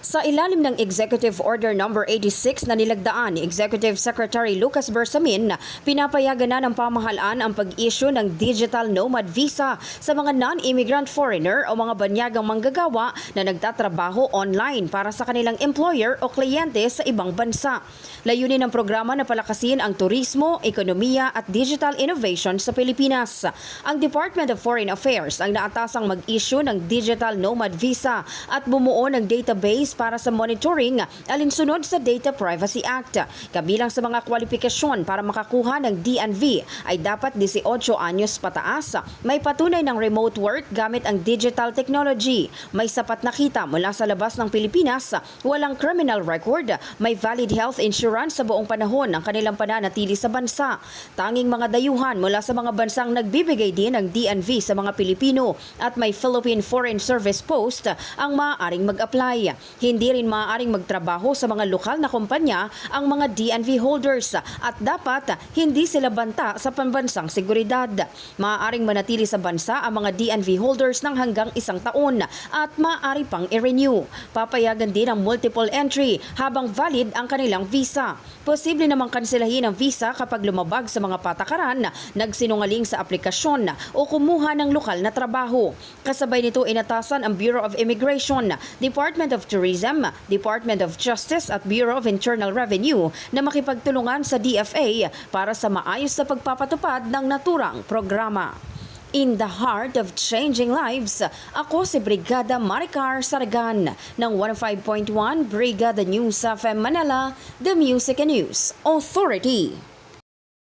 Sa ilalim ng Executive Order No. 86 na nilagdaan ni Executive Secretary Lucas Bersamin, pinapayagan na ng pamahalaan ang pag-issue ng Digital Nomad Visa sa mga non-immigrant foreigner o mga banyagang manggagawa na nagtatrabaho online para sa kanilang employer o kliyente sa ibang bansa. Layunin ng programa na palakasin ang turismo, ekonomiya at digital innovation sa Pilipinas. Ang Department of Foreign Affairs ang naatasang mag-issue ng Digital Nomad Visa at bumuo ng database para sa monitoring alinsunod sa Data Privacy Act. Kabilang sa mga kwalifikasyon para makakuha ng DNV ay dapat 18 anyos pataas, may patunay ng remote work gamit ang digital technology, may sapat na kita mula sa labas ng Pilipinas, walang criminal record, may valid health insurance sa buong panahon ng kanilang pananatili sa bansa. Tanging mga dayuhan mula sa mga bansang nagbibigay din ng DNV sa mga Pilipino at may Philippine Foreign Service Post ang maaaring mag-apply. Hindi rin maaaring magtrabaho sa mga lokal na kumpanya ang mga DNV holders at dapat hindi sila banta sa pambansang seguridad. Maaaring manatili sa bansa ang mga DNV holders ng hanggang isang taon at maaari pang i-renew. Papayagan din ang multiple entry habang valid ang kanilang visa. Posible namang kanselahin ang visa kapag lumabag sa mga patakaran, nagsinungaling sa aplikasyon o kumuha ng lokal na trabaho. Kasabay nito inatasan ang Bureau of Immigration, Department of Tourism, Department of Justice at Bureau of Internal Revenue na makipagtulungan sa DFA para sa maayos na pagpapatupad ng naturang programa. In the heart of changing lives, ako si Brigada Maricar Saragan ng 105.1 Brigada News FM Manila, The Music and News Authority.